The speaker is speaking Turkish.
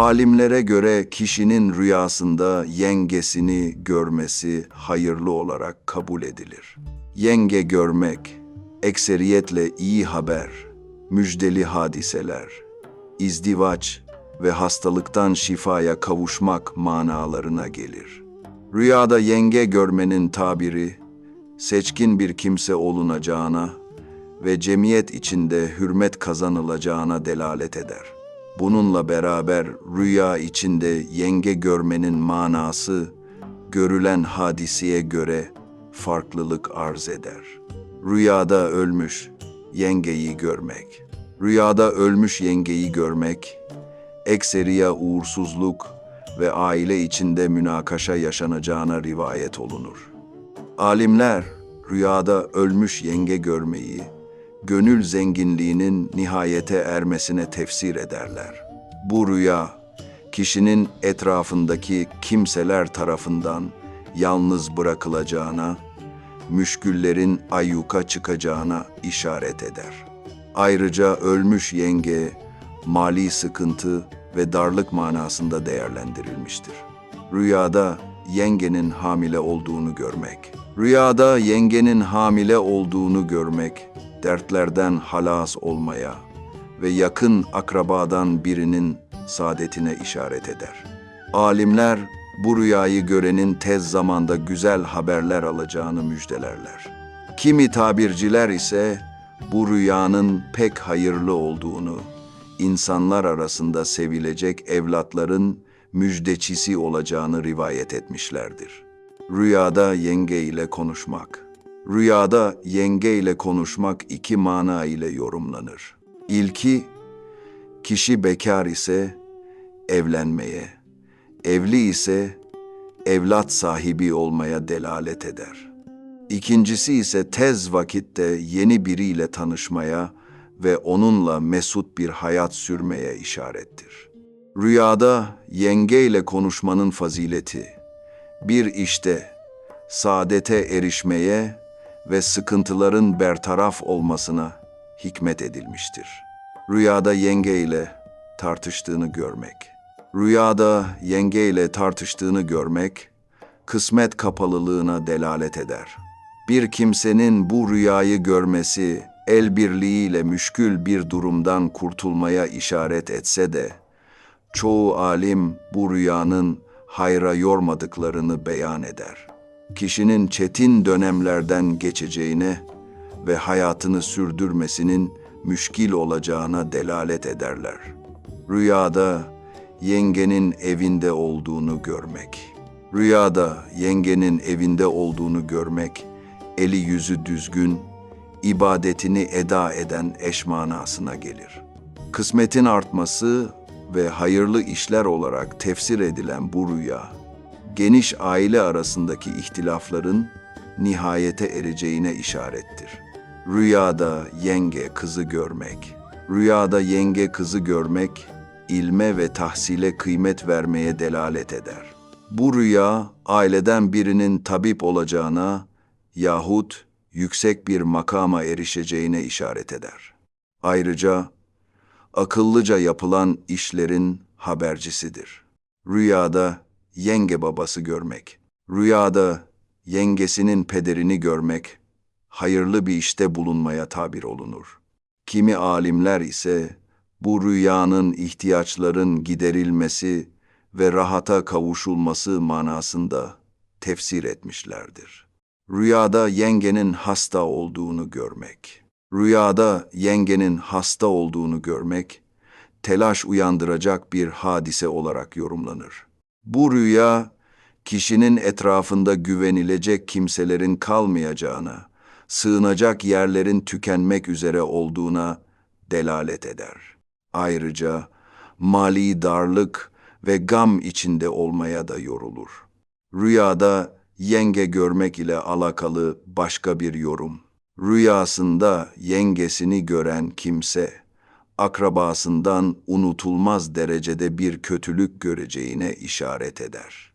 Alimlere göre kişinin rüyasında yengesini görmesi hayırlı olarak kabul edilir. Yenge görmek, ekseriyetle iyi haber, müjdeli hadiseler, izdivaç ve hastalıktan şifaya kavuşmak manalarına gelir. Rüyada yenge görmenin tabiri, seçkin bir kimse olunacağına ve cemiyet içinde hürmet kazanılacağına delalet eder. Bununla beraber rüya içinde yenge görmenin manası, görülen hadiseye göre farklılık arz eder. Rüyada ölmüş yengeyi görmek. Rüyada ölmüş yengeyi görmek, ekseriya uğursuzluk ve aile içinde münakaşa yaşanacağına rivayet olunur. Alimler rüyada ölmüş yenge görmeyi, gönül zenginliğinin nihayete ermesine tefsir ederler. Bu rüya, kişinin etrafındaki kimseler tarafından yalnız bırakılacağına, müşküllerin ayyuka çıkacağına işaret eder. Ayrıca ölmüş yenge, mali sıkıntı ve darlık manasında değerlendirilmiştir. Rüyada yengenin hamile olduğunu görmek. Rüyada yengenin hamile olduğunu görmek, dertlerden halas olmaya ve yakın akrabadan birinin saadetine işaret eder. Alimler bu rüyayı görenin tez zamanda güzel haberler alacağını müjdelerler. Kimi tabirciler ise bu rüyanın pek hayırlı olduğunu, insanlar arasında sevilecek evlatların müjdeçisi olacağını rivayet etmişlerdir. Rüyada yenge ile konuşmak. Rüyada yenge ile konuşmak iki mana ile yorumlanır. İlki, kişi bekar ise evlenmeye, evli ise evlat sahibi olmaya delalet eder. İkincisi ise tez vakitte yeni biriyle tanışmaya ve onunla mesut bir hayat sürmeye işarettir. Rüyada yengeyle konuşmanın fazileti, bir işte saadete erişmeye ve sıkıntıların bertaraf olmasına hikmet edilmiştir. Rüyada yengeyle tartıştığını görmek. Rüyada yengeyle tartıştığını görmek, kısmet kapalılığına delalet eder. Bir kimsenin bu rüyayı görmesi, el birliğiyle müşkül bir durumdan kurtulmaya işaret etse de, çoğu alim bu rüyanın hayra yormadıklarını beyan eder. Kişinin çetin dönemlerden geçeceğine ve hayatını sürdürmesinin müşkil olacağına delalet ederler. Rüyada yengenin evinde olduğunu görmek. Rüyada yengenin evinde olduğunu görmek, eli yüzü düzgün, ibadetini eda eden eş manasına gelir. Kısmetin artması ve hayırlı işler olarak tefsir edilen bu rüya, geniş aile arasındaki ihtilafların nihayete ereceğine işarettir. Rüyada yenge kızı görmek, rüyada yenge kızı görmek, ilme ve tahsile kıymet vermeye delalet eder. Bu rüya, aileden birinin tabip olacağına yahut yüksek bir makama erişeceğine işaret eder. Ayrıca, akıllıca yapılan işlerin habercisidir. Rüyada yenge babası görmek, rüyada yengesinin pederini görmek, hayırlı bir işte bulunmaya tabir olunur. Kimi alimler ise bu rüyanın ihtiyaçların giderilmesi ve rahata kavuşulması manasında tefsir etmişlerdir. Rüyada yengenin hasta olduğunu görmek. Rüyada yengenin hasta olduğunu görmek, telaş uyandıracak bir hadise olarak yorumlanır. Bu rüya, kişinin etrafında güvenilecek kimselerin kalmayacağına, sığınacak yerlerin tükenmek üzere olduğuna delalet eder. Ayrıca mali darlık ve gam içinde olmaya da yorulur. Rüyada yenge görmek ile alakalı başka bir yorum. Rüyasında yengesini gören kimse, akrabasından unutulmaz derecede bir kötülük göreceğine işaret eder.